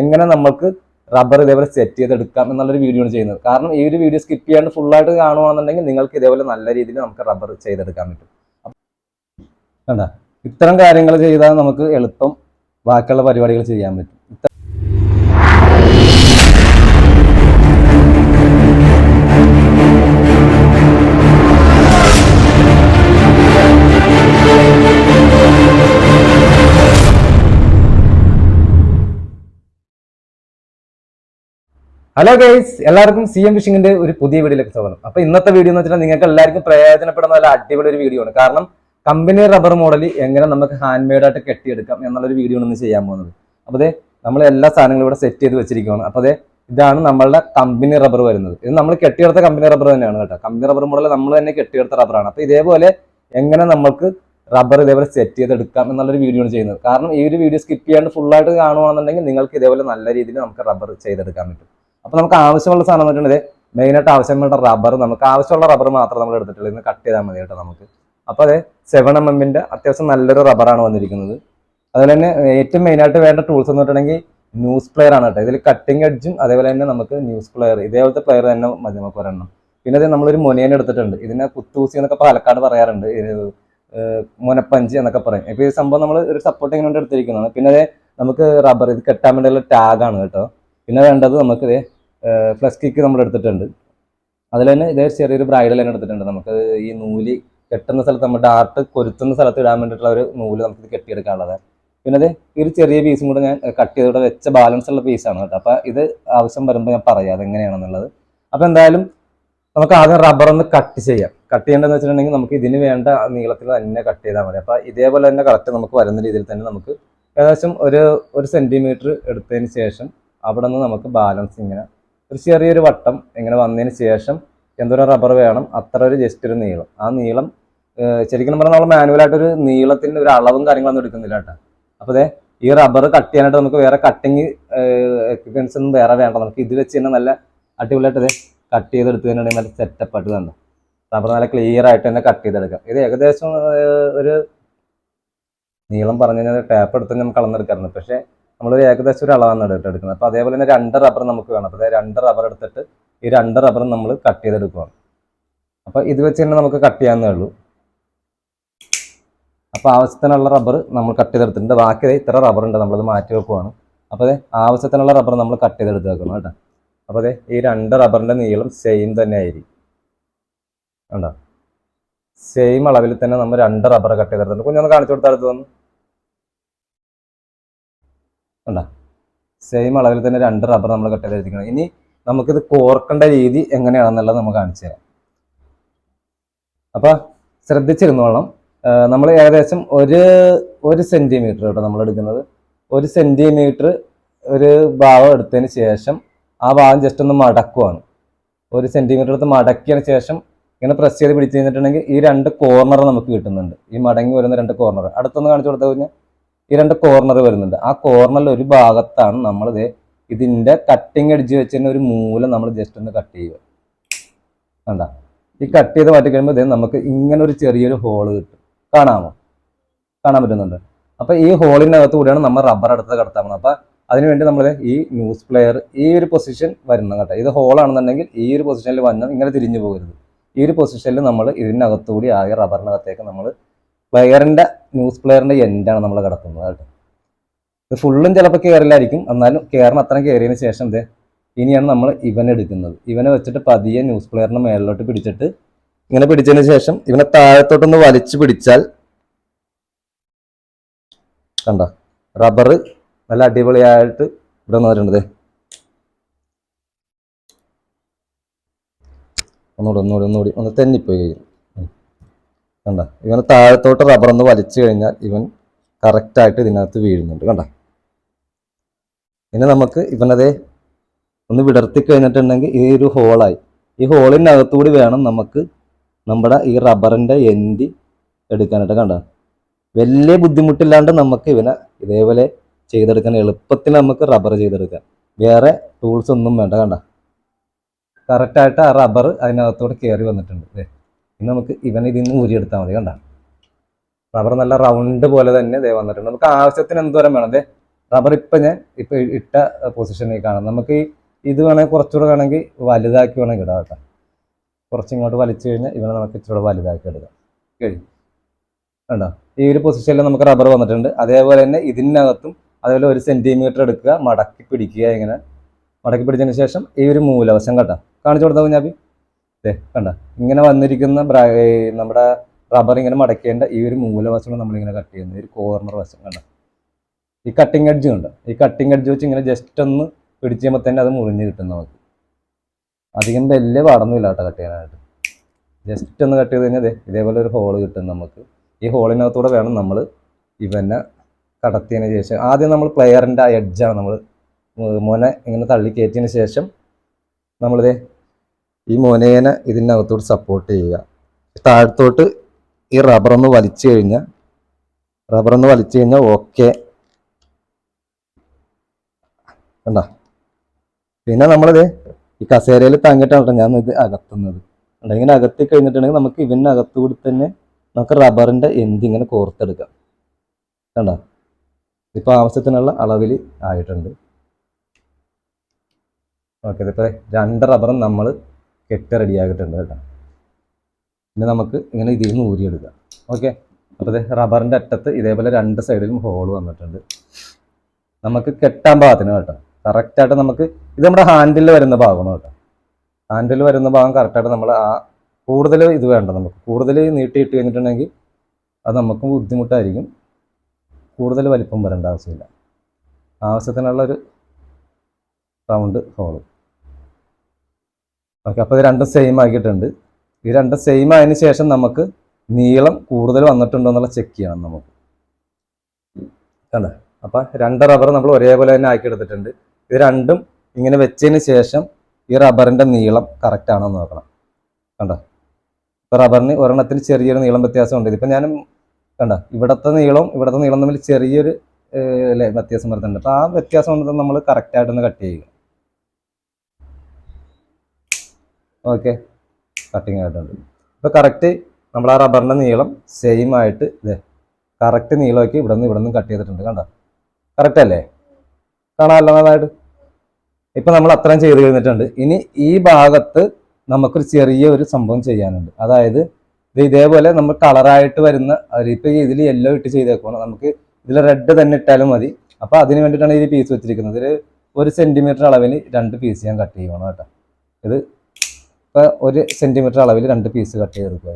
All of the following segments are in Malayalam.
എങ്ങനെ നമുക്ക് റബ്ബർ ഇതേപോലെ സെറ്റ് ചെയ്തെടുക്കാം എന്നുള്ളൊരു വീഡിയോ ആണ് ചെയ്യുന്നത്. കാരണം ഈ ഒരു വീഡിയോ സ്കിപ്പ് ചെയ്യാണ്ട് ഫുള്ളായിട്ട് ആയിട്ട് കാണുവാണെന്നുണ്ടെങ്കിൽ നിങ്ങൾക്ക് ഇതേപോലെ നല്ല രീതിയിൽ നമുക്ക് റബ്ബർ ചെയ്തെടുക്കാൻ പറ്റും. കണ്ട? ഇത്തരം കാര്യങ്ങൾ ചെയ്താൽ നമുക്ക് എളുപ്പം ബാക്കിയുള്ള പരിപാടികൾ ചെയ്യാൻ പറ്റും. ഹലോ ഗൈസ് എല്ലാവർക്കും സി എം ഫിഷിങ്ങിന്റെ ഒരു പുതിയ വീഡിയോയിലേക്ക് സ്വാഗതം. അപ്പൊ ഇന്നത്തെ വീഡിയോ എന്ന് വെച്ചാൽ നിങ്ങൾക്ക് എല്ലാവർക്കും പ്രയോജനപ്പെടുന്ന നല്ല അടിപൊളി ഒരു വീഡിയോ ആണ്. കാരണം കമ്പനി റബ്ബർ മോഡൽ എങ്ങനെ നമുക്ക് ഹാൻഡ് മെയ്ഡ് ആയിട്ട് കെട്ടിയെടുക്കാം എന്നുള്ളൊരു വീഡിയോ ആണ് ചെയ്യാൻ പോകുന്നത്. അപ്പോൾ അതെ നമ്മൾ എല്ലാ സാധനങ്ങളും ഇവിടെ സെറ്റ് ചെയ്ത് വെച്ചിരിക്കുകയാണ് അപ്പോൾ അതെ ഇതാണ് നമ്മളുടെ കമ്പനി റബ്ബർ വരുന്നത്. ഇത് നമ്മൾ കെട്ടിയെടുത്ത കമ്പനി റബ്ബർ തന്നെയാണ് കേട്ടോ. കമ്പനി റബ്ബർ മോഡൽ നമ്മൾ തന്നെ കെട്ടിയെടുത്ത റബ്ബറാണ് അപ്പോൾ ഇതേപോലെ എങ്ങനെ നമുക്ക് റബ്ബർ ഇതേപോലെ സെറ്റ് ചെയ്തെടുക്കാം എന്നുള്ളൊരു വീഡിയോ ആണ് ചെയ്യുന്നത്. കാരണം ഈ ഒരു വീഡിയോ സ്കിപ്പ് ചെയ്യാണ്ട് ഫുൾ ആയിട്ട് കാണുവാണെന്നുണ്ടെങ്കിൽ നിങ്ങൾക്ക് ഇതേപോലെ നല്ല രീതിയിൽ നമുക്ക് റബ്ബർ ചെയ്തെടുക്കാൻ പറ്റും. അപ്പോൾ നമുക്ക് ആവശ്യമുള്ള സാധനം വെച്ചിട്ടുണ്ടെങ്കിൽ മെയിനായിട്ട് ആവശ്യമുള്ള റബ്ബർ നമുക്ക് ആവശ്യമുള്ള റബ്ബർ മാത്രം നമ്മൾ എടുത്തിട്ടുള്ളൂ. ഇന്ന് കട്ട് ചെയ്താൽ മതി കേട്ടോ നമുക്ക്. അപ്പോൾ അതെ സെവൻ എം എമ്മിന്റെ അത്യാവശ്യം നല്ലൊരു റബ്ബറാണ് വന്നിരിക്കുന്നത്. അതുപോലെ തന്നെ ഏറ്റവും മെയിനായിട്ട് വേണ്ട ടൂൾസ് എന്ന് പറഞ്ഞിട്ടുണ്ടെങ്കിൽ ന്യൂസ് പ്ലെയർ ആണ് കേട്ടോ. ഇതിൽ കട്ടിങ് എഡ്ജും അതേപോലെ തന്നെ നമുക്ക് ന്യൂസ് പ്ലെയർ ഇതേപോലത്തെ പ്ലെയർ തന്നെ മതി നമുക്ക് ഒരെണ്ണം. പിന്നെ അത് നമ്മളൊരു മുനയൻ എടുത്തിട്ടുണ്ട്. ഇതിനെ കുത്തൂസി എന്നൊക്കെ പാലക്കാട് പറയാറുണ്ട്. മുനപ്പഞ്ച് എന്നൊക്കെ പറയും. ഇപ്പോൾ ഈ സംഭവം നമ്മൾ ഒരു സപ്പോർട്ടിങ്ങിന് വേണ്ടി എടുത്തിരിക്കുന്നതാണ്. പിന്നെ അതെ നമുക്ക് റബ്ബർ ഇത് കെട്ടാൻ വേണ്ടിയുള്ള ടാഗാണ് കേട്ടോ. പിന്നെ വേണ്ടത് നമുക്ക് ഫ്ലസ് കിക്ക് നമ്മൾ എടുത്തിട്ടുണ്ട്. അതിൽ തന്നെ ഇതേ ചെറിയൊരു ബ്രൈഡൽ തന്നെ എടുത്തിട്ടുണ്ട്. നമുക്ക് ഈ നൂൽ കെട്ടുന്ന സ്ഥലത്ത് നമ്മുടെ ഡാർട്ട് കൊരുത്തുന്ന സ്ഥലത്ത് ഇടാൻ വേണ്ടിയിട്ടുള്ള ഒരു നൂൽ നമുക്ക് കെട്ടിയെടുക്കാനുള്ളത് പിന്നെ അത് ഈ ഒരു ചെറിയ പീസും കൂടെ ഞാൻ കട്ട് ചെയ്തോടെ വെച്ച ബാലൻസ് ഉള്ള പീസാണ് കേട്ടോ. അപ്പോൾ ഇത് ആവശ്യം വരുമ്പോൾ ഞാൻ പറയാം അതെങ്ങനെയാണെന്നുള്ളത്. അപ്പോൾ എന്തായാലും നമുക്ക് ആദ്യം റബ്ബർ ഒന്ന് കട്ട് ചെയ്യാം. കട്ട് ചെയ്യേണ്ടതെന്ന് വെച്ചിട്ടുണ്ടെങ്കിൽ നമുക്ക് ഇതിന് വേണ്ട നീളത്തിൽ തന്നെ കട്ട് ചെയ്താൽ മതി. അപ്പോൾ ഇതേപോലെ തന്നെ കറക്റ്റ് നമുക്ക് വരുന്ന രീതിയിൽ തന്നെ നമുക്ക് ഏകദേശം ഒരു ഒരു സെന്റിമീറ്റർ എടുത്തതിന് ശേഷം അവിടെ നിന്ന് നമുക്ക് ബാലൻസ് ഇങ്ങനെ ഒരു ചെറിയൊരു വട്ടം ഇങ്ങനെ വന്നതിന് ശേഷം എന്തോരം റബ്ബർ വേണം അത്ര ഒരു ജസ്റ്റ് ഒരു നീളം. ആ നീളം ശരിക്കും പറഞ്ഞാൽ നമ്മൾ മാനുവലായിട്ട് ഒരു നീളത്തിന്റെ ഒരു അളവും കാര്യങ്ങളൊന്നും എടുക്കുന്നില്ല കേട്ടോ. അപ്പോൾ അതെ ഈ റബ്ബർ കട്ട് ചെയ്യാനായിട്ട് നമുക്ക് വേറെ കട്ടിങ് എക്യുപ്മെൻസ് ഒന്നും വേറെ വേണ്ട. നമുക്ക് ഇത് വെച്ച് തന്നെ നല്ല അടിപൊളിയായിട്ട് കട്ട് ചെയ്തെടുത്ത് തന്നെ നല്ല സെറ്റപ്പ് ആയിട്ട് തന്നെ. റബ്ബർ നല്ല ക്ലിയർ ആയിട്ട് തന്നെ കട്ട് ചെയ്തെടുക്കാം. ഇത് ഏകദേശം ഒരു നീളം പറഞ്ഞു കഴിഞ്ഞാൽ ടാപ്പ് എടുത്ത് നമുക്ക് അളന്നെടുക്കാറുണ്ട് പക്ഷേ നമ്മളൊരു ഏകദേശം ഒരു അളവാണ് എടുക്കുന്നത്. അപ്പോൾ അതേപോലെ തന്നെ രണ്ട് റബ്ബർ നമുക്ക് വേണം. അപ്പോൾ രണ്ട് റബ്ബർ എടുത്തിട്ട് ഈ രണ്ട് റബ്ബറും നമ്മൾ കട്ട് ചെയ്തെടുക്കുകയാണ് അപ്പോൾ ഇത് വെച്ച് തന്നെ നമുക്ക് കട്ട് ചെയ്യാവുന്നേ ഉള്ളൂ. അപ്പോൾ ആവശ്യത്തിനുള്ള റബ്ബർ നമ്മൾ കട്ട് ചെയ്തെടുത്തിട്ടുണ്ട്. ബാക്കി ഇത്ര റബ്ബർ ഉണ്ട് നമ്മളത് മാറ്റി വെക്കുവാണ്. അപ്പോൾ അതെ ആവശ്യത്തിനുള്ള റബ്ബർ നമ്മൾ കട്ട് ചെയ്തെടുത്ത് വെക്കണം കേട്ടോ. അപ്പോൾ അതെ ഈ രണ്ട് റബ്ബറിന്റെ നീളം സെയിം തന്നെ ആയിരിക്കും. കണ്ടോ? സെയിം അളവിൽ തന്നെ നമ്മൾ രണ്ട് റബ്ബർ കട്ട് ചെയ്തെടുത്തിട്ടുണ്ട്. കുഞ്ഞൊന്ന് കാണിച്ചു കൊടുത്താൽ അടുത്ത് വന്ന്. കണ്ടോ സെയിം അളവിൽ തന്നെ രണ്ട് റബ്ബർ നമ്മൾ കട്ട് ചെയ്തെടുത്തിരിക്കണം ഇനി നമുക്കിത് കോർക്കേണ്ട രീതി എങ്ങനെയാണെന്നുള്ളത് നമുക്ക് കാണിച്ചു തരാം. അപ്പോൾ ശ്രദ്ധിച്ചിരുന്നോളണം. നമ്മൾ ഏകദേശം ഒരു ഒരു സെന്റിമീറ്റർ കേട്ടോ നമ്മൾ എടുക്കുന്നത്. ഒരു സെന്റിമീറ്റർ ഒരു ഭാഗം എടുത്തതിന് ശേഷം ആ ഭാഗം ജസ്റ്റ് ഒന്ന് മടക്കുവാണ്. ഒരു സെന്റിമീറ്റർ എടുത്ത് മടക്കിയതിന് ശേഷം ഇങ്ങനെ പ്രസ് ചെയ്ത് പിടിച്ചു കഴിഞ്ഞിട്ടുണ്ടെങ്കിൽ ഈ രണ്ട് കോർണർ നമുക്ക് കിട്ടുന്നുണ്ട്. ഈ മടങ്ങി വരുന്ന രണ്ട് കോർണർ അടുത്തൊന്ന് കാണിച്ചു കൊടുത്തു കഴിഞ്ഞാൽ ഈ രണ്ട് കോർണർ വരുന്നുണ്ട്. ആ കോർണറിൽ ഒരു ഭാഗത്താണ് നമ്മൾ ഇത് ഇതിന്റെ കട്ടിങ് അടിച്ച് വെച്ചതിന് ഒരു മൂലം നമ്മൾ ജസ്റ്റ് ഒന്ന് കട്ട് ചെയ്യുക. കണ്ട? ഈ കട്ട് ചെയ്ത് മാറ്റി കഴിയുമ്പോൾ നമുക്ക് ഇങ്ങനെ ഒരു ചെറിയൊരു ഹോൾ കിട്ടും. കാണാമോ? കാണാൻ പറ്റുന്നുണ്ട്. അപ്പൊ ഈ ഹോളിനകത്ത് കൂടിയാണ് നമ്മൾ റബ്ബർ എടുത്ത് കടത്താൻ പോകുന്നത്. അപ്പൊ അതിനുവേണ്ടി നമ്മൾ ഈ ന്യൂസ് പ്ലെയർ ഈ ഒരു പൊസിഷൻ വരുന്നത് കേട്ടോ. ഇത് ഹോളാണെന്നുണ്ടെങ്കിൽ ഈ ഒരു പൊസിഷനിൽ വന്നാൽ ഇങ്ങനെ തിരിഞ്ഞു പോകരുത്. ഈ ഒരു പൊസിഷനിൽ നമ്മൾ ഇതിനകത്തുകൂടി ആകെ റബ്ബറിനകത്തേക്ക് നമ്മൾ പ്ലെയറിന്റെ ന്യൂസ് പ്ലെയറിന്റെ എൻഡാണ് നമ്മൾ കിടക്കുന്നത് കേട്ടോ. ഇത് ഫുള്ളും ചിലപ്പോൾ കയറില്ലായിരിക്കും എന്നാലും കയറിന് അത്രയും കയറിയതിന് ശേഷം ഇത് ഇനിയാണ് നമ്മൾ ഇവൻ എടുക്കുന്നത്. ഇവനെ വെച്ചിട്ട് പതിയെ ന്യൂസ് പ്ലെയറിന് മേളിലോട്ട് പിടിച്ചിട്ട് ഇങ്ങനെ പിടിച്ചതിന് ശേഷം ഇവനെ താഴത്തോട്ടൊന്ന് വലിച്ചു പിടിച്ചാൽ കണ്ടോ? റബ്ബർ നല്ല അടിപൊളിയായിട്ട് ഇവിടെ നിന്ന് വരുന്നത് ഒന്നുകൂടി ഒന്നുകൂടി ഒന്നുകൂടി ഒന്ന് തെന്നിപ്പോയി കഴിയും ഉം. കണ്ട? ഇവന് താഴത്തോട്ട് റബ്ബർ ഒന്ന് വലിച്ചു കഴിഞ്ഞാൽ ഇവൻ കറക്റ്റായിട്ട് ഇതിനകത്ത് വീഴുന്നുണ്ട്. കണ്ട? ഇനി നമുക്ക് ഇവനതേ ഒന്ന് വിടർത്തി കഴിഞ്ഞിട്ടുണ്ടെങ്കിൽ ഈ ഒരു ഹോളായി ഈ ഹോളിനകത്തുകൂടി വേണം നമുക്ക് നമ്മുടെ ഈ റബ്ബറിന്റെ എൻഡി എടുക്കാനായിട്ട്. കണ്ട? വലിയ ബുദ്ധിമുട്ടില്ലാണ്ട് നമുക്ക് ഇവനെ ഇതേപോലെ ചെയ്തെടുക്കാൻ എളുപ്പത്തിൽ നമുക്ക് റബ്ബർ ചെയ്തെടുക്കാം. വേറെ ടൂൾസ് ഒന്നും വേണ്ട. കണ്ട? കറക്റ്റായിട്ട് ആ റബ്ബർ അതിനകത്തോട് കയറി വന്നിട്ടുണ്ട്. ദേ. ഇനി നമുക്ക് ഇവൻ ഇതിൽ നിന്ന് ഊരിയെടുത്താൽ മതി കണ്ട? റബ്ബർ നല്ല റൗണ്ട് പോലെ തന്നെ ദേ വന്നിട്ടുണ്ട്. നമുക്ക് ആവശ്യത്തിന് എന്തോരം വേണം? ദേ റബ്ബർ ഇപ്പം ഞാൻ ഇപ്പം ഇട്ട പൊസിഷനിൽ കാണാം നമുക്ക് ഇത് വേണമെങ്കിൽ കുറച്ചുകൂടെ വേണമെങ്കിൽ വലുതാക്കി വേണമെങ്കിൽ ഇടാം കേട്ടോ. കുറച്ചിങ്ങോട്ട് വലിച്ചു കഴിഞ്ഞാൽ ഇവനെ നമുക്ക് ഇച്ചിരി വലുതാക്കി എടുക്കാം. കഴിഞ്ഞു കണ്ടോ? ഈ ഒരു പൊസിഷനിൽ നമുക്ക് റബ്ബർ വന്നിട്ടുണ്ട്. അതേപോലെ തന്നെ ഇതിനകത്തും അതേപോലെ ഒരു സെന്റിമീറ്റർ എടുക്കുക മടക്കി പിടിക്കുക ഇങ്ങനെ. മടക്കി പിടിച്ചതിന് ശേഷം ഈ ഒരു മൂലവശം കേട്ടോ കാണിച്ചു കൊടുത്താൽ കുഞ്ഞാപ്പി കണ്ട? ഇങ്ങനെ വന്നിരിക്കുന്ന നമ്മുടെ റബ്ബർ ഇങ്ങനെ മടക്കേണ്ട ഈ ഒരു മൂലവശമാണ് നമ്മളിങ്ങനെ കട്ട് ചെയ്യുന്നത്. ഒരു കോർണർ വശം കണ്ട? ഈ കട്ടിങ് എഡ്ജ് ഉണ്ട് ഈ കട്ടിങ് എഡ്ജ് വെച്ച് ഇങ്ങനെ ജസ്റ്റ് ഒന്ന് പിടിച്ച് കഴിയുമ്പോൾ തന്നെ അത് മുറിഞ്ഞ് കിട്ടും നമുക്ക്. അധികം വലിയ പാടൊന്നുമില്ല കേട്ടോ കട്ട് ചെയ്യാനായിട്ട്. ജസ്റ്റ് ഒന്ന് കട്ട് ചെയ്ത് കഴിഞ്ഞാൽ ഇതേപോലെ ഒരു ഹോൾ കിട്ടും നമുക്ക്. ഈ ഹോളിനകത്തൂടെ വേണം നമ്മൾ ഇവനെ കടത്തിയതിന് ശേഷം. ആദ്യം നമ്മൾ പ്ലെയറിന്റെ ആ എഡ്ജാണ് നമ്മൾ മോനെ ഇങ്ങനെ തള്ളി കയറ്റിയതിന് ശേഷം നമ്മളിത് ഈ മോനേനെ ഇതിനകത്തോട്ട് സപ്പോർട്ട് ചെയ്യുക. താഴത്തോട്ട് ഈ റബ്ബറൊന്ന് വലിച്ചു കഴിഞ്ഞാൽ റബ്ബറൊന്ന് വലിച്ചു കഴിഞ്ഞാൽ ഓക്കെ കണ്ട? പിന്നെ നമ്മളിത് ഈ കസേരയിൽ തങ്ങിയിട്ടാണ് ഞാൻ ഇത് അകത്തുന്നത്? ഇങ്ങനെ അകത്തി കഴിഞ്ഞിട്ടുണ്ടെങ്കിൽ നമുക്ക് ഇവന്റെ കൂടി തന്നെ നമുക്ക് റബ്ബറിന്റെ എന്തിങ്ങനെ കോർത്തെടുക്കാം. കണ്ടോ? ഇപ്പോൾ ആവശ്യത്തിനുള്ള അളവിൽ ആയിട്ടുണ്ട്. ഓക്കെ ഇതിപ്പോൾ രണ്ട് റബ്ബറും നമ്മൾ കെട്ട് റെഡിയാക്കിയിട്ടുണ്ട് കേട്ടോ. പിന്നെ നമുക്ക് ഇങ്ങനെ ഇതിൽ നിന്ന് ഊരിയെടുക്കാം. ഓക്കെ അപ്പോൾ ഇത് റബ്ബറിന്റെ അറ്റത്ത് ഇതേപോലെ രണ്ട് സൈഡിലും ഹോൾ വന്നിട്ടുണ്ട്. നമുക്ക് കെട്ടാൻ പാകത്തിന് കേട്ടോ. കറക്റ്റായിട്ട് നമുക്ക് ഇത് നമ്മുടെ ഹാൻഡിൽ വരുന്ന ഭാഗമാണ് കേട്ടോ. ഹാൻഡിൽ വരുന്ന ഭാഗം കറക്റ്റായിട്ട് നമ്മൾ ആ കൂടുതൽ ഇത് വേണ്ട നമുക്ക്. കൂടുതൽ നീട്ടിയിട്ട് കഴിഞ്ഞിട്ടുണ്ടെങ്കിൽ അത് നമുക്ക് ബുദ്ധിമുട്ടായിരിക്കും. കൂടുതൽ വലിപ്പം വരേണ്ട ആവശ്യമില്ല. ആവശ്യത്തിനുള്ളൊരു റൗണ്ട് ഹോൾ ഓക്കെ അപ്പോൾ ഇത് രണ്ടും സെയിം ആക്കിയിട്ടുണ്ട്. ഈ രണ്ടും സെയിം ആയതിന് ശേഷം നമുക്ക് നീളം കൂടുതൽ വന്നിട്ടുണ്ടോ എന്നുള്ള ചെക്ക് ചെയ്യണം നമുക്ക്. കണ്ടോ? അപ്പോൾ രണ്ട് റബ്ബർ നമ്മൾ ഒരേപോലെ തന്നെ ആക്കി എടുത്തിട്ടുണ്ട് ഇത് രണ്ടും ഇങ്ങനെ വെച്ചതിന് ശേഷം ഈ റബ്ബറിന്റെ നീളം കറക്റ്റ് ആണോ എന്ന് നോക്കണം. കണ്ടോ? ഇപ്പോൾ റബ്ബറിന് ഒരെണ്ണത്തിന് ചെറിയൊരു നീളം വ്യത്യാസം ഉണ്ട് ഇതിപ്പോ ഞാൻ കണ്ടോ? ഇവിടുത്തെ നീളവും ഇവിടുത്തെ നീളം തമ്മിൽ ചെറിയൊരു വ്യത്യാസം വരുന്നുണ്ട്. അപ്പോൾ ആ വ്യത്യാസം നമ്മൾ കറക്റ്റായിട്ടൊന്ന് കട്ട് ചെയ്യുക. ഓക്കെ കട്ടിങ് ആയിട്ടുണ്ട്. ഇപ്പൊ കറക്റ്റ് നമ്മൾ ആ റബ്ബറിന്റെ നീളം സെയിം ആയിട്ട് ഇതേ കറക്റ്റ് നീളമൊക്കെ ഇവിടെ നിന്ന് ഇവിടെ നിന്ന് കട്ട് ചെയ്തിട്ടുണ്ട് കണ്ടോ? കറക്റ്റ് അല്ലേ? കാണാമല്ലോ നന്നായിട്ട്. ഇപ്പൊ നമ്മൾ അത്രയും ചെയ്ത് കഴിഞ്ഞിട്ടുണ്ട്. ഇനി ഈ ഭാഗത്ത് നമുക്കൊരു ചെറിയ ഒരു സംഭവം ചെയ്യാനുണ്ട്. അതായത് ഇത് ഇതേപോലെ നമ്മൾ കളറായിട്ട് വരുന്ന ഇപ്പൊ ഇതിൽ യെല്ലോ ഇട്ട് ചെയ്തേക്കണം നമുക്ക് ഇതിൽ റെഡ് തന്നെ ഇട്ടാലും മതി. അപ്പോൾ അതിന് വേണ്ടിയിട്ടാണ് ഈ പീസ് വെച്ചിരിക്കുന്നത്. ഇതിൽ ഒരു സെന്റിമീറ്റർ അളവിൽ രണ്ട് പീസ് ഞാൻ കട്ട് ചെയ്യണം കേട്ടോ. ഇത് ഇപ്പൊ ഒരു സെന്റിമീറ്റർ അളവിൽ രണ്ട് പീസ് കട്ട് ചെയ്തെടുക്കുക.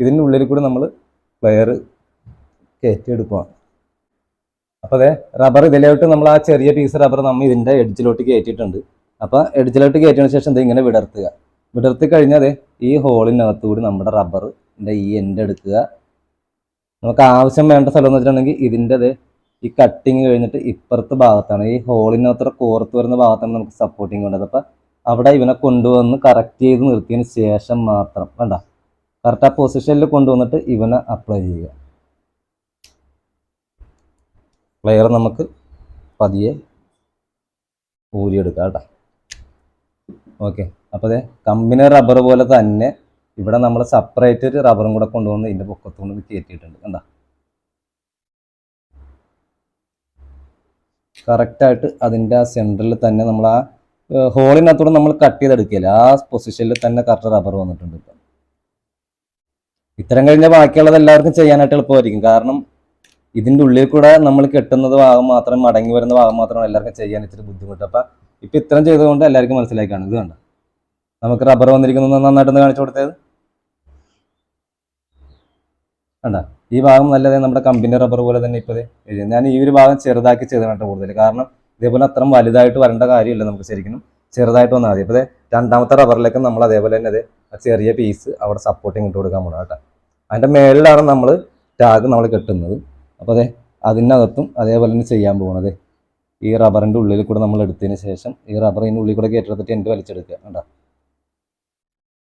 ഇതിന്റെ ഉള്ളിൽ കൂടി നമ്മൾ പ്ലെയർ കയറ്റിയെടുക്കുക. അപ്പോൾ അതെ റബ്ബർ ഇതിലോട്ട് നമ്മൾ ആ ചെറിയ പീസ് റബ്ബർ നമ്മൾ ഇതിന്റെ എഡ്ജിലോട്ട് കയറ്റിയിട്ടുണ്ട്. അപ്പോൾ എഡ്ജിലോട്ട് കയറ്റിയതിന് ശേഷം ഇത് ഇങ്ങനെ വിടർത്തുക. വിടർത്തി കഴിഞ്ഞാൽ ഈ ഹോളിനകത്ത് കൂടി നമ്മുടെ റബ്ബറിന്റെ ഈ എൻഡ് എടുക്കുക. നമുക്ക് ആവശ്യം വേണ്ട സ്ഥലം എന്ന് വെച്ചിട്ടുണ്ടെങ്കിൽ ഇതിന്റെ ഈ കട്ടിങ് കഴിഞ്ഞിട്ട് ഇപ്പുറത്തെ ഭാഗത്താണ്. ഈ ഹോളിനകത്ത് കോർത്ത് വരുന്ന ഭാഗത്താണ് നമുക്ക് സപ്പോർട്ടിങ് വേണ്ടത്. അപ്പം അവിടെ ഇവനെ കൊണ്ടുവന്ന് കറക്റ്റ് ചെയ്ത് നിർത്തിയതിന് ശേഷം മാത്രം. വേണ്ട കറക്റ്റ് ആ പൊസിഷനിൽ കൊണ്ടുവന്നിട്ട് ഇവനെ അപ്ലൈ ചെയ്യുക. പ്ലെയർ നമുക്ക് പതിയെ ഊരിയെടുക്കാം കേട്ടോ. ഓക്കെ അപ്പോൾ അതെ കമ്പനി റബ്ബർ പോലെ തന്നെ ഇവിടെ നമ്മൾ സെപ്പറേറ്റ് ഒരു റബ്ബറും കൂടെ കൊണ്ടുവന്ന് ഇതിന്റെ പൊക്കത്തുകൊണ്ട് കയറ്റിയിട്ടുണ്ട് കണ്ട? കറക്റ്റായിട്ട് അതിന്റെ ആ സെന്ററിൽ തന്നെ നമ്മൾ ആ ഹോളിനകത്തൂടെ നമ്മൾ കട്ട് ചെയ്തെടുക്കില്ല ആ പൊസിഷനിൽ തന്നെ കറക്റ്റ് റബ്ബർ വന്നിട്ടുണ്ട് ഇപ്പം. ഇത്തരം കഴിഞ്ഞാൽ ബാക്കിയുള്ളത് എല്ലാവർക്കും ചെയ്യാനായിട്ട് എളുപ്പമായിരിക്കും. കാരണം ഇതിന്റെ ഉള്ളിൽ കൂടെ നമ്മൾ കെട്ടുന്നത് ഭാഗം മാത്രം മടങ്ങി വരുന്ന ഭാഗം മാത്രമാണ് എല്ലാവർക്കും ചെയ്യാൻ ഇച്ചിരി ബുദ്ധിമുട്ട്. അപ്പം ഇപ്പം ഇത്രയും ചെയ്തുകൊണ്ട് എല്ലാവർക്കും മനസ്സിലായി ഇത് കണ്ട? നമുക്ക് റബ്ബർ വന്നിരിക്കുന്നത് നന്നായിട്ടൊന്ന് കാണിച്ചു കൊടുത്തത്. കണ്ട? ഈ ഭാഗം നല്ലതേ നമ്മുടെ കമ്പനി റബ്ബർ പോലെ തന്നെ ഇപ്പോൾ ഞാൻ ഈ ഒരു ഭാഗം ചെറുതാക്കി ചെയ്തതാണ് കൂടുതൽ. കാരണം ഇതേപോലെ അത്രയും വലുതായിട്ട് വരേണ്ട കാര്യമില്ല നമുക്ക് ശരിക്കും ചെറുതായിട്ട് വന്നാൽ മതി. അപ്പോൾ രണ്ടാമത്തെ റബ്ബറിലേക്ക് നമ്മൾ അതേപോലെ തന്നെ അത് ചെറിയ പീസ് അവിടെ സപ്പോർട്ടിങ് ഇട്ട് കൊടുക്കാൻ പോകണം കേട്ടോ. അതിന്റെ മേളിലാണ് നമ്മൾ ടാഗ് നമ്മൾ കെട്ടുന്നത്. അപ്പോൾ അതെ അതിനകത്തും അതേപോലെ തന്നെ ചെയ്യാൻ പോകണത് ഈ റബ്ബറിന്റെ ഉള്ളിൽ കൂടെ നമ്മൾ എടുത്തതിന് ശേഷം ഈ റബ്ബർ ഇതിന്റെ ഉള്ളിൽ കൂടെ കയറ്റെടുത്തിട്ട് എന്റെ വലിച്ചെടുക്കുക കണ്ടോ?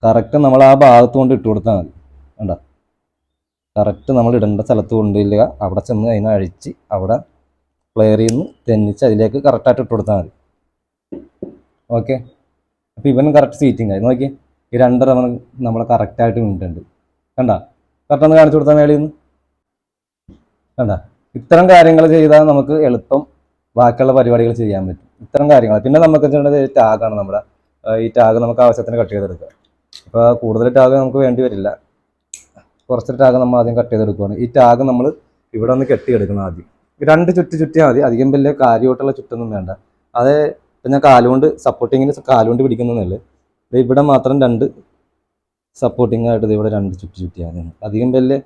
കറക്റ്റ് നമ്മൾ ആ ഭാഗത്ത് കൊണ്ട് ഇട്ട് കൊടുത്താൽ മതി കണ്ടോ? കറക്റ്റ് നമ്മൾ ഇടേണ്ട സ്ഥലത്ത് കൊണ്ടില്ല അവിടെ ചെന്ന് അതിനെ അഴിച്ച് അവിടെ പ്ലെയറിൽ ചെയ്യുന്നു തെന്നിച്ച് അതിലേക്ക് കറക്റ്റായിട്ട് ഇട്ട് കൊടുത്താൽ മതി. ഓക്കെ അപ്പോൾ ഇവനും കറക്റ്റ് സീറ്റിംഗ് ആയി. നോക്കി ഈ രണ്ട് റബ്ബർ നമ്മൾ കറക്റ്റായിട്ട് നിന്നിട്ടുണ്ട് കണ്ട? കറക്റ്റ് ഒന്ന് കാണിച്ചു കൊടുത്താൽ മേളിൽ നിന്ന്. കണ്ട? ഇത്തരം കാര്യങ്ങൾ ചെയ്താൽ നമുക്ക് എളുപ്പം ബാക്കിയുള്ള പരിപാടികൾ ചെയ്യാൻ പറ്റും. ഇത്തരം കാര്യങ്ങൾ. പിന്നെ നമുക്ക് വെച്ചിട്ടുണ്ടെങ്കിൽ ടാഗാണ് നമ്മുടെ ഈ ടാഗ് നമുക്ക് ആവശ്യത്തിന് കട്ട് ചെയ്തെടുക്കുക. അപ്പോൾ കൂടുതൽ ടാഗ് നമുക്ക് വേണ്ടി വരില്ല. കുറച്ച് ടാഗ് നമ്മൾ ആദ്യം കട്ട് ചെയ്തെടുക്കുകയാണ് ഈ ടാഗ് നമ്മൾ ഇവിടെ ഒന്ന് കെട്ടിയെടുക്കണം ആദ്യം. രണ്ട് ചുറ്റ് ചുറ്റിയാൽ മതി. അധികം വലിയ കാര്യമായിട്ടുള്ള ചുറ്റൊന്നും വേണ്ട. അത് ഞാൻ കാലുകൊണ്ട് സപ്പോർട്ടിങ്ങിന് കാലുകൊണ്ട് പിടിക്കുന്നതല്ലേ ഇവിടെ മാത്രം രണ്ട് സപ്പോർട്ടിങ് ആയിട്ട് ഇവിടെ രണ്ട് ചുറ്റി ചുറ്റിയാൽ മതി. അധികം വലിയ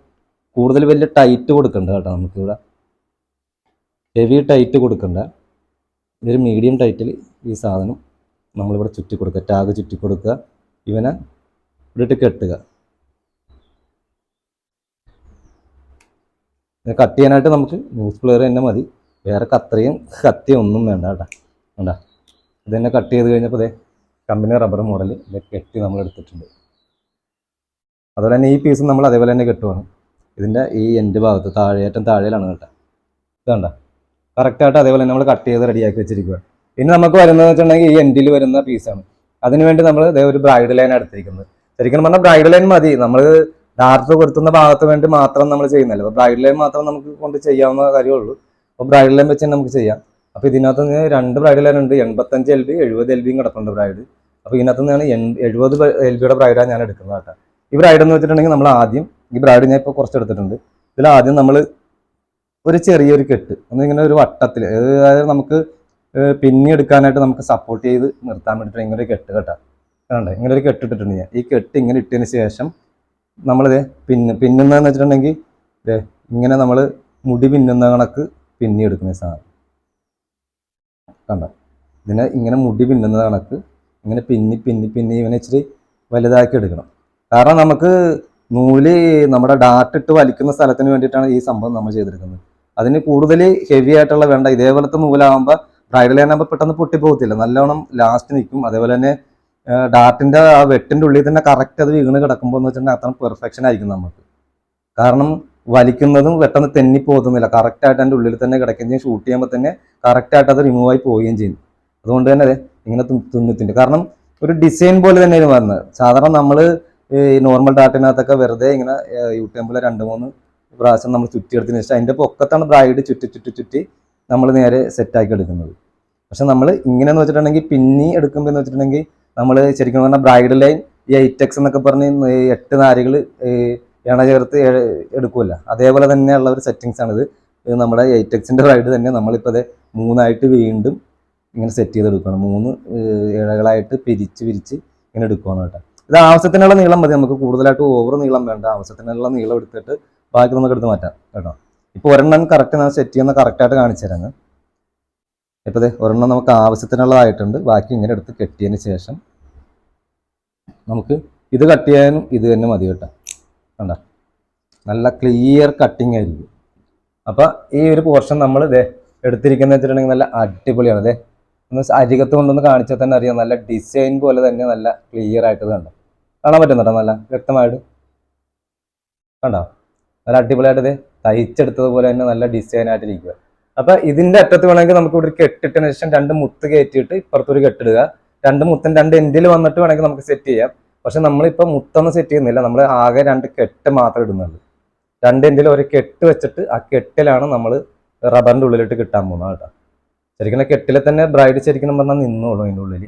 കൂടുതൽ വലിയ ടൈറ്റ് കൊടുക്കണ്ട കേട്ടോ നമുക്കിവിടെ ഹെവി ടൈറ്റ് കൊടുക്കണ്ട. ഒരു മീഡിയം ടൈറ്റിൽ ഈ സാധനം നമ്മളിവിടെ ചുറ്റി കൊടുക്കുക ടാഗ് ചുറ്റി കൊടുക്കുക ഇവനെ ഇവിടിട്ട് കെട്ടുക ഇത് കട്ട് ചെയ്യാനായിട്ട് നമുക്ക് ന്യൂസ് പ്ലെയർ തന്നെ മതി. വേറെ കത്രയും കത്തിയും ഒന്നും വേണ്ട കേട്ടോ. വേണ്ട ഇത് തന്നെ കട്ട് ചെയ്ത് കഴിഞ്ഞപ്പോൾ ഇതേ കമ്പനി റബ്ബർ മോഡൽ ഇത് കെട്ടി നമ്മൾ എടുത്തിട്ടുണ്ട്. അതുപോലെ തന്നെ ഈ പീസും നമ്മൾ അതേപോലെ തന്നെ കെട്ടുവാണ്. ഇതിന്റെ ഈ എന്റെ ഭാഗത്ത് താഴെ ഏറ്റവും താഴെയിലാണ് കേട്ടോ ഇതാണ്ട കറക്റ്റായിട്ട് അതേപോലെ നമ്മൾ കട്ട് ചെയ്ത് റെഡിയാക്കി വെച്ചിരിക്കുക പിന്നെ നമുക്ക് വരുന്നതെന്ന് വെച്ചിട്ടുണ്ടെങ്കിൽ ഈ എൻഡിൽ വരുന്ന പീസാണ് അതിനുവേണ്ടി നമ്മൾ ഇതേ ഒരു ബ്രൈഡ് ലൈൻ എടുത്തിരിക്കുന്നത്. ശരിക്കും പറഞ്ഞാൽ ബ്രൈഡ് ലൈൻ മതി. നമ്മൾ ഡാർട്ട് കൊടുത്തുന്ന ഭാഗത്ത് വേണ്ടി മാത്രം നമ്മൾ ചെയ്യുന്നില്ല അപ്പോൾ ബ്രൈഡ് ലൈൻ മാത്രം നമുക്ക് കൊണ്ട് ചെയ്യാവുന്ന കാര്യമുള്ളൂ. അപ്പോൾ ബ്രൈഡ് ലൈൻ വെച്ച് തന്നെ നമുക്ക് ചെയ്യാം. അപ്പോൾ ഇതിനകത്ത് നിന്ന് രണ്ട് ബ്രൈഡ് ലൈൻ ഉണ്ട്. എൺപത്തഞ്ച് എൽ ബി എഴുപത് എൽ ബിയും കിടപ്പുണ്ട് ബ്രൈഡ് അപ്പോൾ ഇതിനകത്ത് നിന്നാണ് എഴുപത് എൽ ബിയുടെ ബ്രൈഡാണ് ഞാൻ എടുക്കുന്നത് കേട്ടോ. ഈ ബ്രൈഡ് എന്ന് വെച്ചിട്ടുണ്ടെങ്കിൽ നമ്മൾ ആദ്യം ഈ ബ്രൈഡ് ഞാൻ ഇപ്പോൾ കുറച്ച് എടുത്തിട്ടുണ്ട്. ഇതിൽ ആദ്യം നമ്മൾ ഒരു ചെറിയൊരു കെട്ട് ഒന്നിങ്ങനെ ഒരു വട്ടത്തിൽ അതായത് നമുക്ക് പിന്നെടുക്കാനായിട്ട് നമുക്ക് സപ്പോർട്ട് ചെയ്ത് നിർത്താൻ വേണ്ടിയിട്ട് ഇങ്ങനെ ഒരു കെട്ട് കേട്ടോ. കണ്ടേ? ഇങ്ങനെ ഒരു കെട്ട് ഇട്ടിട്ടുണ്ട് ഞാൻ. ഈ കെട്ട് ഇങ്ങനെ ഇട്ടതിന് ശേഷം നമ്മളിത് പിന്ന് പിന്നുന്നതെന്ന് വെച്ചിട്ടുണ്ടെങ്കിൽ ദേ ഇങ്ങനെ നമ്മൾ മുടി പിന്നുന്ന കണക്ക് പിന്നി എടുക്കുന്ന സാധനം. കണ്ടോ? ഇതിനെ ഇങ്ങനെ മുടി പിന്നുന്ന കണക്ക് ഇങ്ങനെ പിന്നി പിന്നി പിന്നി ഇവനെ ഇച്ചിരി വലുതാക്കി എടുക്കണം. കാരണം നമുക്ക് നൂൽ നമ്മുടെ ഡാർട്ട് ഇട്ട് വലിക്കുന്ന സ്ഥലത്തിന് വേണ്ടിയിട്ടാണ് ഈ സംഭവം നമ്മൾ ചെയ്തെടുക്കുന്നത് അതിന് കൂടുതൽ ഹെവി ആയിട്ടുള്ള വേണ്ട ഇതേപോലത്തെ നൂലാകുമ്പോൾ ബ്രൈഡൽ ആകുമ്പോൾ പെട്ടെന്ന് പൊട്ടിപ്പോകത്തില്ല. നല്ലോണം ലാസ്റ്റ് നിൽക്കും. അതേപോലെ തന്നെ ഡാർട്ടിന്റെ ആ വെട്ടിന്റെ ഉള്ളിൽ തന്നെ കറക്റ്റ് അത് വീണ് കിടക്കുമ്പോൾ എന്ന് വെച്ചിട്ടുണ്ടെങ്കിൽ അത്ര പെർഫെക്ഷൻ ആയിരിക്കും നമുക്ക്. കാരണം വലിക്കുന്നതും പെട്ടെന്ന് തെന്നി പോകുന്നില്ല കറക്റ്റ് ആയിട്ട് അതിന്റെ ഉള്ളിൽ തന്നെ കിടക്കുകയും ചെയ്യും. ഷൂട്ട് ചെയ്യുമ്പോൾ തന്നെ കറക്റ്റ് ആയിട്ട് അത് റിമൂവ് ആയി പോവുകയും ചെയ്യും. അതുകൊണ്ട് തന്നെ ഇങ്ങനെ തു- കാരണം ഒരു ഡിസൈൻ പോലെ തന്നെയാണ് വരുന്നത് സാധാരണ നമ്മൾ ഈ നോർമൽ ഡാട്ടിനകത്തൊക്കെ വെറുതെ ഇങ്ങനെ യൂട്യൂബിൽ രണ്ട് മൂന്ന് പ്രാവശ്യം നമ്മൾ ചുറ്റിയെടുത്തതിന് ശേഷം അതിന്റെ പൊക്കത്താണ് ബ്രൈഡ് ചുറ്റി ചുറ്റി ചുറ്റി നമ്മൾ നേരെ സെറ്റാക്കി എടുക്കുന്നത്. പക്ഷെ നമ്മൾ ഇങ്ങനെയെന്ന് വെച്ചിട്ടുണ്ടെങ്കിൽ പിന്നി എടുക്കുമ്പോൾ എന്ന് വെച്ചിട്ടുണ്ടെങ്കിൽ നമ്മൾ ശരിക്കും പറഞ്ഞാൽ ബ്രൈഡ് ലൈൻ ഈ എയ്റ്റെക്സ് എന്നൊക്കെ പറഞ്ഞ് എട്ട് നാരികൾ ഇണ ചേർത്ത് എടുക്കുമല്ല അതേപോലെ തന്നെയുള്ള ഒരു സെറ്റിങ്സ് ആണിത്. നമ്മുടെ എയ്റ്റെക്സിന്റെ ബ്രൈഡ് തന്നെ നമ്മളിപ്പോൾ അത് മൂന്നായിട്ട് വീണ്ടും ഇങ്ങനെ സെറ്റ് ചെയ്തെടുക്കുകയാണ്. മൂന്ന് ഇഴകളായിട്ട് പിരിച്ച് പിരിച്ച് ഇങ്ങനെ എടുക്കുകയാണ് കേട്ടോ. ഇത് ആവശ്യത്തിനുള്ള നീളം മതി. നമുക്ക് കൂടുതലായിട്ട് ഓവർ നീളം വേണ്ട. ആവശ്യത്തിനുള്ള നീളം എടുത്തിട്ട് ബാക്കി നമുക്ക് എടുത്ത് മാറ്റാം കേട്ടോ. ഇപ്പോൾ ഒരെണ്ണം കറക്റ്റ് ഞാൻ സെറ്റ് ചെയ്യുന്ന കറക്റ്റായിട്ട് കാണിച്ചു തരാം. ഇപ്പോൾ ഒരെണ്ണം നമുക്ക് ആവശ്യത്തിനുള്ളതായിട്ടുണ്ട്. ബാക്കി ഇങ്ങനെ എടുത്ത് കെട്ടിയതിന് ശേഷം നമുക്ക് ഇത് കട്ട് ചെയ്യാനും ഇത് തന്നെ മതി കേട്ടോ. കണ്ട? നല്ല ക്ലിയർ കട്ടിങ് ആയിരിക്കും. അപ്പോൾ ഈ ഒരു പോർഷൻ നമ്മൾ ഇതേ എടുത്തിരിക്കുന്നത് വെച്ചിട്ടുണ്ടെങ്കിൽ നല്ല അടിപൊളിയാണ്. അതെ ഒന്ന് അരികത്ത് കൊണ്ടൊന്ന് കാണിച്ചാൽ തന്നെ അറിയാം. നല്ല ഡിസൈൻ പോലെ തന്നെ നല്ല ക്ലിയർ ആയിട്ട് കണ്ടോ? കാണാൻ പറ്റുന്നുണ്ടോ നല്ല വ്യക്തമായിട്ട്. കണ്ടോ? നല്ല അടിപൊളിയായിട്ട് ഇത് തയ്ച്ചെടുത്തതുപോലെ തന്നെ നല്ല ഡിസൈൻ ആയിട്ടിരിക്കുക അപ്പൊ ഇതിന്റെ അറ്റത്ത് വേണമെങ്കിൽ നമുക്ക് ഇവിടെ കെട്ടിട്ടതിന് ശേഷം രണ്ട് മുത്ത് കയറ്റിയിട്ട് ഇപ്പുറത്തൊരു കെട്ടിടുക. രണ്ട് മുത്തും രണ്ട് എൻഡിൽ വന്നിട്ട് വേണമെങ്കിൽ നമുക്ക് സെറ്റ് ചെയ്യാം. പക്ഷെ നമ്മളിപ്പോൾ മുത്തൊന്നും സെറ്റ് ചെയ്യുന്നില്ല. നമ്മൾ ആകെ രണ്ട് കെട്ട് മാത്രം ഇടുന്നുള്ളൂ. രണ്ട് എൻഡിൽ ഒരു കെട്ട് വെച്ചിട്ട് ആ കെട്ടിലാണ് നമ്മൾ റബ്ബറിന്റെ ഉള്ളിലിട്ട് കിട്ടാൻ പോകുന്നത് കേട്ടോ. ശരിക്കും കെട്ടിൽ തന്നെ ബ്രൈഡ് ശരിക്കും പറഞ്ഞാൽ നിന്നോളൂ അതിന്റെ ഉള്ളിൽ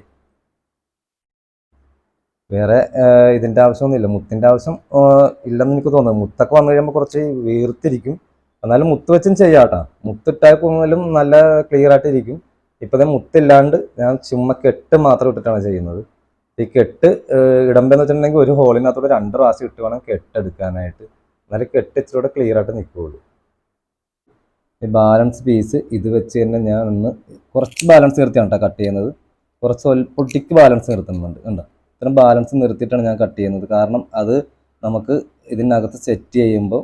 വേറെ ഇതിന്റെ ആവശ്യമൊന്നുമില്ല. മുത്തിന്റെ ആവശ്യം ഇല്ലെന്ന് എനിക്ക് തോന്നുന്നു. മുത്തൊക്കെ വന്നു കഴിയുമ്പോൾ കുറച്ച് വീർത്തിരിക്കും. എന്നാലും മുത്ത് വെച്ചും ചെയ്യാം കേട്ടോ മുത്തിട്ടാൽ നല്ല ക്ലിയർ ആയിട്ടിരിക്കും. ഇരിക്കും തന്നെ മുത്തില്ലാണ്ട് ഞാൻ ചുമ്മാ കെട്ട് മാത്രം ഇട്ടിട്ടാണ് ചെയ്യുന്നത്. ഈ കെട്ട് ഇടമ്പെന്ന് വെച്ചിട്ടുണ്ടെങ്കിൽ ഒരു ഹോളിനകത്തൂടെ രണ്ട് പ്രാവശ്യം ഇട്ട് വേണം കെട്ടെടുക്കാനായിട്ട്. എന്നാലും കെട്ട് ഇച്ചിരി ക്ലിയർ ആയിട്ട് നിൽക്കുകയുള്ളൂ ഈ ബാലൻസ് പീസ് ഇത് വെച്ച് തന്നെ ഞാൻ ഒന്ന് കുറച്ച് ബാലൻസ് നിർത്തിയാണ് കേട്ടോ കട്ട് ചെയ്യുന്നത്. കുറച്ച് ഒൽപ്പൊട്ടിക്ക് ബാലൻസ് നിർത്തുന്നുണ്ട്. കണ്ടോ? ഇത്തരം ബാലൻസ് നിർത്തിയിട്ടാണ് ഞാൻ കട്ട് ചെയ്യുന്നത്. കാരണം അത് നമുക്ക് ഇതിനകത്ത് സെറ്റ് ചെയ്യുമ്പോൾ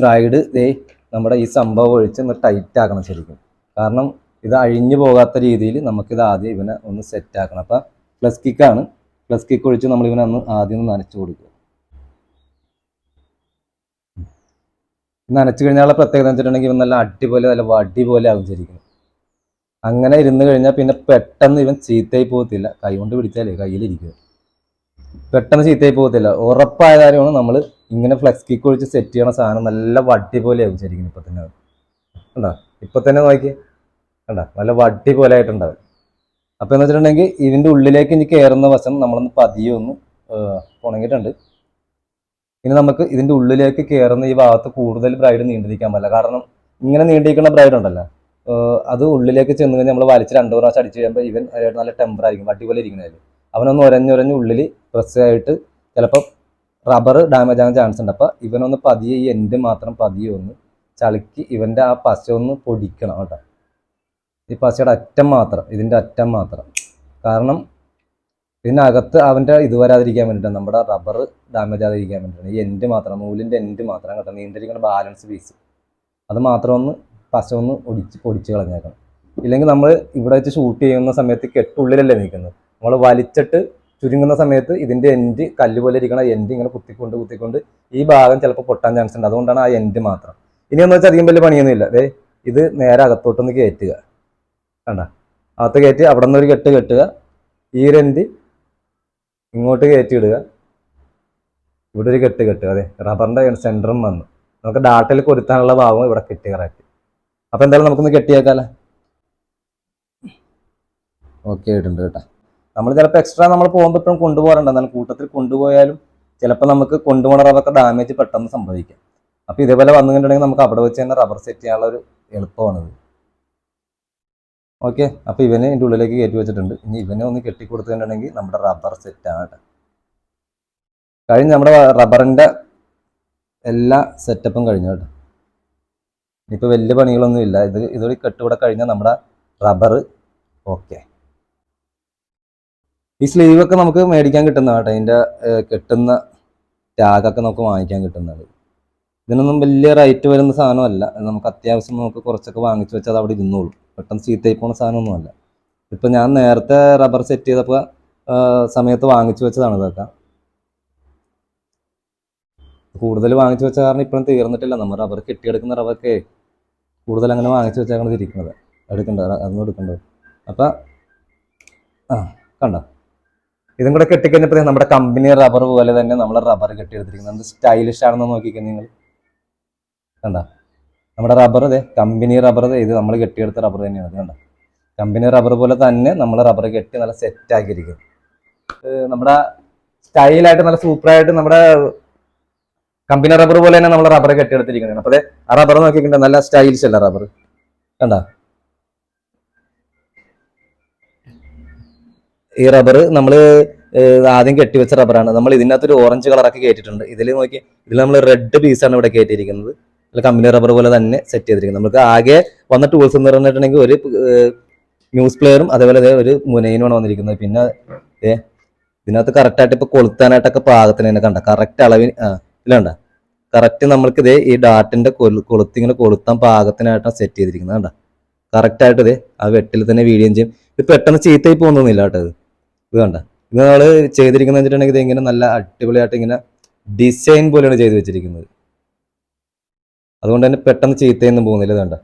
ബ്രൈഡ് ദേ നമ്മുടെ ഈ സംഭവം ഒഴിച്ച് ഒന്ന് ടൈറ്റ് ആക്കണം ശരിക്കും. കാരണം ഇത് അഴിഞ്ഞു പോകാത്ത രീതിയിൽ നമുക്കിത് ആദ്യം ഇവനെ ഒന്ന് സെറ്റ് ആക്കണം. അപ്പം പ്ലസ് കിക്കാണ് പ്ലസ് കിക്ക് ഒഴിച്ച് നമ്മൾ ഇവനെ ഒന്ന് ആദ്യം ഒന്ന് നനച്ചു കൊടുക്കുക. നനച്ചു കഴിഞ്ഞാലുള്ള പ്രത്യേകത വെച്ചിട്ടുണ്ടെങ്കിൽ ഇവൻ നല്ല അടിപൊളി നല്ല വടി പോലെ ആകും ശരിക്കും. അങ്ങനെ ഇരുന്ന് കഴിഞ്ഞാൽ പിന്നെ പെട്ടെന്ന് ഇവൻ ചീത്തയായി പോകത്തില്ല. കൈ കൊണ്ട് പിടിച്ചാലേ കയ്യിലിരിക്കുക. പെട്ടെന്ന് ചീത്തയായി പോകത്തില്ല. ഉറപ്പായ കാര്യമാണ് നമ്മൾ ഇങ്ങനെ ഫ്ലെക്സ് കിക്ക് ഒഴിച്ച് സെറ്റ് ചെയ്യണ സാധനം നല്ല വട്ടി പോലെ ആകും ശരിക്കും ഇപ്പൊ തന്നെ. കണ്ടോ? ഇപ്പൊ തന്നെ നോക്കി കണ്ടോ? നല്ല വട്ടി പോലെ ആയിട്ടുണ്ടാവും അപ്പൊ എന്ന് വെച്ചിട്ടുണ്ടെങ്കിൽ ഇതിന്റെ ഉള്ളിലേക്ക് ഇനി കയറുന്ന വശം നമ്മളൊന്ന് പതിയെ ഒന്ന് ഉണങ്ങിയിട്ടുണ്ട്. ഇനി നമുക്ക് ഇതിന്റെ ഉള്ളിലേക്ക് കയറുന്ന ഈ ഭാഗത്ത് കൂടുതൽ ബ്രൈഡ് നീണ്ടിരിക്കാൻ പറ്റില്ല. കാരണം ഇങ്ങനെ നീണ്ടിരിക്കുന്ന ബ്രൈഡ് ഉണ്ടല്ലോ. അത് ഉള്ളിലേക്ക് ചെന്ന് കഴിഞ്ഞാൽ നമ്മൾ വലിച്ച് രണ്ടു പ്രാവശ്യം അടിച്ച് കഴിയുമ്പോൾ ഇവൻ നല്ല ടെമ്പർ ആയിരിക്കും. വട്ടി പോലെ ഇരിക്കുന്നതിൽ അവനൊന്ന് ഉരഞ്ഞുരഞ്ഞ് ഉള്ളിൽ പ്രസ് ആയിട്ട് ചിലപ്പോൾ റബ്ബർ ഡാമേജ് ആകാൻ ചാൻസ് ഉണ്ട്. അപ്പോൾ ഇവനൊന്ന് പതിയെ ഈ എൻഡ് മാത്രം പതിയെ ഒന്ന് ചളുക്കി ഇവന്റെ ആ പശ ഒന്ന് പൊടിക്കണം കേട്ടോ. ഈ പശയുടെ അറ്റം മാത്രം ഇതിന്റെ അറ്റം മാത്രം. കാരണം ഇതിനകത്ത് അവന്റെ ഇത് വരാതിരിക്കാൻ വേണ്ടിയിട്ടാണ് നമ്മുടെ റബ്ബർ ഡാമേജ് ആകാതിരിക്കാൻ വേണ്ടിയിട്ടാണ് ഈ എൻഡ് മാത്രം മൂലിന്റെ എൻഡ് മാത്രം കേട്ടോ നീണ്ടിരിക്കുന്ന ബാലൻസ് പീസ് അത് മാത്രം ഒന്ന് പശ ഒന്ന് ഒടിച്ച് പൊടിച്ച് കളഞ്ഞേക്കണം. ഇല്ലെങ്കിൽ നമ്മൾ ഇവിടെ വെച്ച് ഷൂട്ട് ചെയ്യുന്ന സമയത്ത് കെട്ടുള്ളിലല്ലേ നിൽക്കുന്നത്. നമ്മൾ വലിച്ചിട്ട് ചുരുങ്ങുന്ന സമയത്ത് ഇതിന്റെ എൻഡ് കല്ല് പോലെ ഇരിക്കണ എൻഡ് ഇങ്ങനെ കുത്തിക്കൊണ്ട് കുത്തിക്കൊണ്ട് ഈ ഭാഗം ചിലപ്പോൾ പൊട്ടാൻ ചാൻസ് ഉണ്ട്. അതുകൊണ്ടാണ് ആ എൻഡ് മാത്രം. ഇനി എന്ന് വെച്ചാൽ അധികം വലിയ പണിയൊന്നുമില്ല അതെ ഇത് നേരെ അകത്തോട്ടൊന്ന് കയറ്റുക കണ്ട? അകത്ത് കയറ്റി അവിടെ നിന്ന് ഒരു കെട്ട് കെട്ടുക. ഈ എൻഡ് ഇങ്ങോട്ട് കയറ്റി ഇടുക ഇവിടെ ഒരു കെട്ട് കെട്ടുക. അതെ റബ്ബറിന്റെ സെന്ററും വന്നു. നമുക്ക് ഡാട്ടിൽ കൊരുത്താനുള്ള ഭാഗം ഇവിടെ കെട്ടി കറക്റ്റ് അപ്പൊ എന്തായാലും നമുക്കൊന്ന് കെട്ടിയേക്കാലേ ഓക്കെ ആയിട്ടുണ്ട് കേട്ടോ. നമ്മൾ ചിലപ്പോൾ എക്സ്ട്രാ നമ്മൾ പോകുമ്പോൾ എപ്പോഴും കൊണ്ടുപോകാറുണ്ട്. എന്നാലും കൂട്ടത്തിൽ കൊണ്ടുപോയാലും ചിലപ്പോൾ നമുക്ക് കൊണ്ടുപോകുന്ന റബ്ബൊക്കെ ഡാമേജ് പെട്ടെന്ന് സംഭവിക്കാം. അപ്പോൾ ഇതേപോലെ വന്നു കഴിഞ്ഞിട്ടുണ്ടെങ്കിൽ നമുക്ക് അവിടെ വെച്ച് തന്നെ റബ്ബർ സെറ്റ് ചെയ്യാനുള്ള ഒരു എളുപ്പമാണിത് ഓക്കെ അപ്പോൾ ഇവനെ ഇതിന്റെ ഉള്ളിലേക്ക് കയറ്റി വെച്ചിട്ടുണ്ട്. ഇനി ഇവനെ ഒന്ന് കെട്ടിക്കൊടുത്തിട്ടുണ്ടെങ്കിൽ നമ്മുടെ റബ്ബർ സെറ്റാണ് കഴിഞ്ഞ് നമ്മുടെ റബ്ബറിന്റെ എല്ലാ സെറ്റപ്പും കഴിഞ്ഞു കേട്ടോ. ഇനിയിപ്പോൾ വലിയ പണികളൊന്നും ഇല്ല ഇത് ഇതൊരു കെട്ടുകൂടെ കഴിഞ്ഞാൽ നമ്മുടെ റബ്ബർ ഓക്കെ ഈ സ്ലീവ് ഒക്കെ നമുക്ക് മേടിക്കാൻ കിട്ടുന്നതാണ് കേട്ടോ അതിന്റെ കിട്ടുന്ന ടാഗൊക്കെ നമുക്ക് വാങ്ങിക്കാൻ കിട്ടുന്നത്. ഇതിനൊന്നും വലിയ റൈറ്റ് വരുന്ന സാധനമല്ല. നമുക്ക് അത്യാവശ്യം നമുക്ക് കുറച്ചൊക്കെ വാങ്ങിച്ചു വെച്ചാൽ അത് അവിടെ ഇരുന്നോളൂ. പെട്ടെന്ന് ചീത്തയായി പോണ സാധനമൊന്നുമല്ല. ഇപ്പം ഞാൻ നേരത്തെ റബ്ബർ സെറ്റ് ചെയ്തപ്പോൾ സമയത്ത് വാങ്ങിച്ചു വെച്ചതാണ് ഇതൊക്കെ. കൂടുതൽ വാങ്ങിച്ചു വെച്ച കാരണം ഇപ്പോഴും തീർന്നിട്ടില്ല. നമ്മൾ റബ്ബർ കെട്ടിയെടുക്കുന്ന റബ്ബറൊക്കെ കൂടുതൽ അങ്ങനെ വാങ്ങിച്ചു വെച്ചാണ് ഇരിക്കുന്നത് എടുക്കണ്ട അതൊന്നും എടുക്കണ്ടത് അപ്പം ആ കണ്ടോ? ഇതും കൂടെ കെട്ടിക്കഴിഞ്ഞപ്പോൾ നമ്മുടെ കമ്പനി റബ്ബർ പോലെ തന്നെ നമ്മൾ റബ്ബർ കെട്ടിയെടുത്തിരിക്കുന്നത്. സ്റ്റൈലിഷ് ആണെന്ന് നോക്കിക്കോ നിങ്ങൾ. കണ്ട? നമ്മുടെ റബ്ബർ അതെ കമ്പനി റബ്ബർ ഇത് നമ്മൾ കെട്ടിയെടുത്ത റബ്ബർ തന്നെയാണ്. ഇത് കണ്ട? കമ്പനി റബ്ബർ പോലെ തന്നെ നമ്മൾ റബ്ബർ കെട്ടി നല്ല സെറ്റ് ആക്കിയിരിക്കും ഏഹ് നമ്മുടെ സ്റ്റൈലായിട്ട് നല്ല സൂപ്പറായിട്ട് നമ്മുടെ കമ്പനി റബ്ബർ പോലെ തന്നെ നമ്മൾ റബ്ബർ കെട്ടിയെടുത്തിരിക്കുന്നത് അപ്പൊ അതെ ആ റബ്ബർ നോക്കിക്കണ്ട നല്ല സ്റ്റൈലിഷ് അല്ല റബ്ബർ കണ്ട? ഈ റബ്ബർ നമ്മൾ ആദ്യം കെട്ടിവെച്ച റബ്ബറാണ് നമ്മൾ ഇതിനകത്ത് ഒരു ഓറഞ്ച് കളറൊക്കെ കയറ്റിയിട്ടുണ്ട് ഇതിൽ നോക്കി ഇതിൽ നമ്മൾ റെഡ് പീസാണ് ഇവിടെ കയറ്റിയിരിക്കുന്നത് അല്ല കമ്പനി റബ്ബർ പോലെ തന്നെ സെറ്റ് ചെയ്തിരിക്കുന്നത്. നമുക്ക് ആകെ വന്ന ടൂൾസ് എന്ന് പറഞ്ഞിട്ടുണ്ടെങ്കിൽ ഒരു ന്യൂസ് പ്ലെയറും അതേപോലെ ഒരു മുനയിനുമാണ് വന്നിരിക്കുന്നത്. പിന്നെ ഏ ഇതിനകത്ത് കറക്റ്റായിട്ട് ഇപ്പോൾ കൊളുത്താനായിട്ടൊക്കെ പാകത്തിന് തന്നെ കണ്ട. കറക്റ്റ് അളവിന് ആ ഇല്ലണ്ട കറക്റ്റ് നമ്മൾക്ക് ഇതേ ഈ ഡാറ്റിന്റെ കൊളുത്തി ഇങ്ങനെ കൊളുത്താൻ പാകത്തിനായിട്ടാണ് സെറ്റ് ചെയ്തിരിക്കുന്നത്. കണ്ട? കറക്റ്റായിട്ട് ഇതേ ആ വെട്ടിൽ തന്നെ വീഡിയോ ചെയ്യും. ഇത് പെട്ടെന്ന് ചീത്തയായി പോകുന്നൊന്നുമില്ല കേട്ടോ ഇത് വേണ്ട കണ്ട. ഇത് നമ്മൾ ചെയ്തിരിക്കുന്നത് വെച്ചിട്ടുണ്ടെങ്കിൽ ഇത് ഇങ്ങനെ നല്ല അടിപൊളിയായിട്ട് ഇങ്ങനെ ഡിസൈൻ പോലെയാണ് ചെയ്ത് വെച്ചിരിക്കുന്നത്. അതുകൊണ്ട് തന്നെ പെട്ടെന്ന് ചീത്തയൊന്നും പോകുന്നില്ല ഇത് കണ്ട.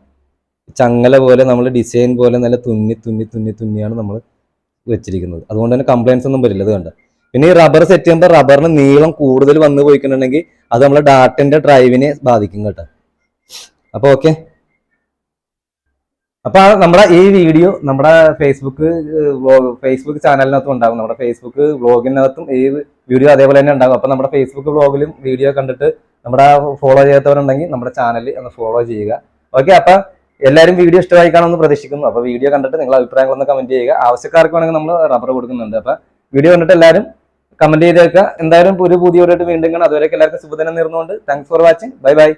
ചങ്ങല പോലെ നമ്മൾ ഡിസൈൻ പോലെ നല്ല തുന്നി തുന്നി തുന്നി തുന്നിയാണ് നമ്മൾ വെച്ചിരിക്കുന്നത്. അതുകൊണ്ട് തന്നെ കംപ്ലൈൻസ് ഒന്നും വരില്ല ഇത് കണ്ട. പിന്നെ ഈ റബ്ബർ സെറ്റ് ചെയ്യുമ്പോൾ റബ്ബറിന് നീളം കൂടുതൽ വന്നു പോയിക്കുന്നുണ്ടെങ്കിൽ അത് നമ്മളെ ഡാട്ടിന്റെ ഡ്രൈവിനെ ബാധിക്കും കേട്ടോ. അപ്പോൾ ഓക്കെ അപ്പൊ നമ്മുടെ ഈ വീഡിയോ നമ്മുടെ ഫേസ്ബുക്ക് ഫേസ്ബുക്ക് ചാനലിനകത്തും ഉണ്ടാകും നമ്മുടെ ഫേസ്ബുക്ക് വ്ളോഗിനകത്തും ഈ വീഡിയോ അതേപോലെ തന്നെ ഉണ്ടാകും അപ്പൊ നമ്മുടെ ഫേസ്ബുക്ക് വ്ളോഗിലും വീഡിയോ കണ്ടിട്ട് നമ്മുടെ ഫോളോ ചെയ്യാത്തവരുണ്ടെങ്കിൽ നമ്മുടെ ചാനൽ ഒന്ന് ഫോളോ ചെയ്യുക. ഓക്കെ അപ്പൊ എല്ലാവരും വീഡിയോ ഇഷ്ടമായി കാണുമെന്ന് പ്രതീക്ഷിക്കുന്നു. അപ്പൊ വീഡിയോ കണ്ടിട്ട് നിങ്ങൾ അഭിപ്രായങ്ങളൊന്ന് കമന്റ് ചെയ്യുക. ആവശ്യക്കാർക്ക് വേണമെങ്കിൽ നമ്മൾ റബ്ബർ കൊടുക്കുന്നുണ്ട്. അപ്പൊ വീഡിയോ കണ്ടിട്ട് എല്ലാവരും കമന്റ് ചെയ്തേക്കുക. എന്തായാലും ഒരു പുതിയ വീണ്ടും കാണാം. അതുവരെയൊക്കെ എല്ലാവർക്കും ശുഭദിനം നേർന്നുകൊണ്ട്. Thanks for watching bye bye